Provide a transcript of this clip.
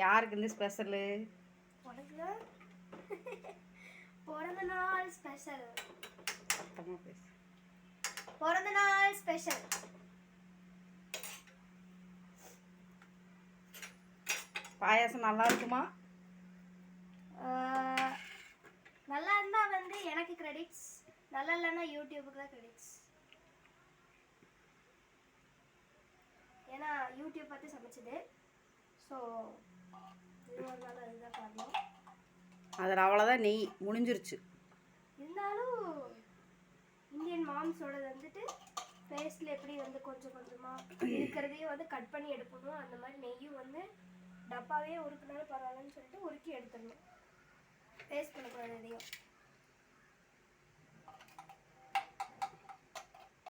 யாருக்கு இந்த ஸ்பெஷலு பிறந்த நாள் ஸ்பெஷல் சத்தமாக பேசு. பிறந்த நாள் ஸ்பெஷல் பாயாசம் நல்லா இருக்குமா? நல்லா இருந்தா வந்து எனக்கு கிரெடிட்ஸ் நல்லா இல்லைன்னா யூடியூபுக்கு தான் கிரெடிட்ஸ் ஏன்னா யூடியூப் பார்த்து சமைச்சது. அதில் அவ்வளோதான் நெய் முடிஞ்சிருச்சு. இருந்தாலும் இந்தியன் மாம்ஸோடது வந்துட்டு பேஸ்டில் எப்படி வந்து கொஞ்சம் கொஞ்சமாக இருக்கிறதையும் வந்து கட் பண்ணி எடுக்கணும். அந்த மாதிரி நெய்யும் வந்து டப்பாவே உருக்குனாலும் பரவாயில்லன்னு சொல்லிட்டு உருக்கி எடுத்துடணும். பேஸ்ட் பண்ணக்கூடாது எதையும்